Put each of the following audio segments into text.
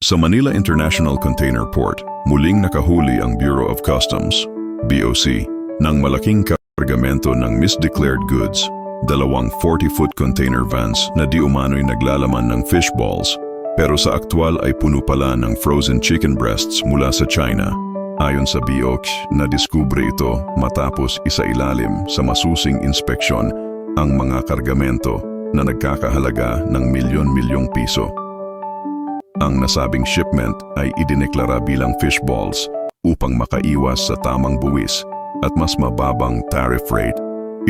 Sa Manila International Container Port, muling nakahuli ang Bureau of Customs, BOC, ng malaking kargamento ng misdeclared goods, dalawang 40-foot container vans na di umano'y naglalaman ng fish balls, pero sa aktwal ay puno pala ng frozen chicken breasts mula sa China. Ayon sa BOC, nadiskubre ito matapos isa ilalim sa masusing inspeksyon ang mga kargamento na nagkakahalaga ng milyon-milyong piso. Ang nasabing shipment ay idineklara bilang fish balls upang makaiwas sa tamang buwis at mas mababang tariff rate,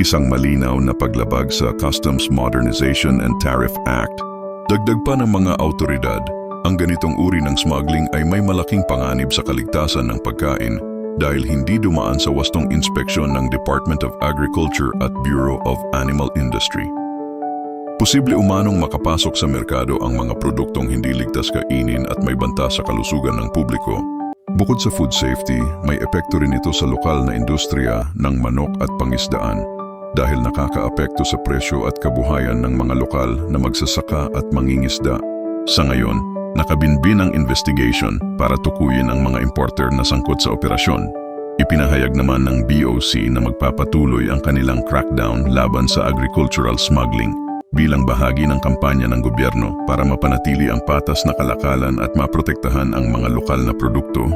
isang malinaw na paglabag sa Customs Modernization and Tariff Act. Dagdag pa ng mga autoridad, ang ganitong uri ng smuggling ay may malaking panganib sa kaligtasan ng pagkain dahil hindi dumaan sa wastong inspeksyon ng Department of Agriculture at Bureau of Animal Industry. Posible umanong makapasok sa merkado ang mga produktong hindi ligtas kainin at may banta sa kalusugan ng publiko. Bukod sa food safety, may epekto rin ito sa lokal na industriya ng manok at pangisdaan dahil nakakaapekto sa presyo at kabuhayan ng mga lokal na magsasaka at mangingisda. Sa ngayon, nakabinbin ang investigation para tukuyin ang mga importer na sangkot sa operasyon. Ipinahayag naman ng BOC na magpapatuloy ang kanilang crackdown laban sa agricultural smuggling bilang bahagi ng kampanya ng gobyerno para mapanatili ang patas na kalakalan at maprotektahan ang mga lokal na produkto.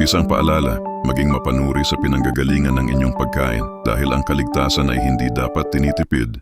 Isang paalala, maging mapanuri sa pinanggagalingan ng inyong pagkain dahil ang kaligtasan ay hindi dapat tinitipid.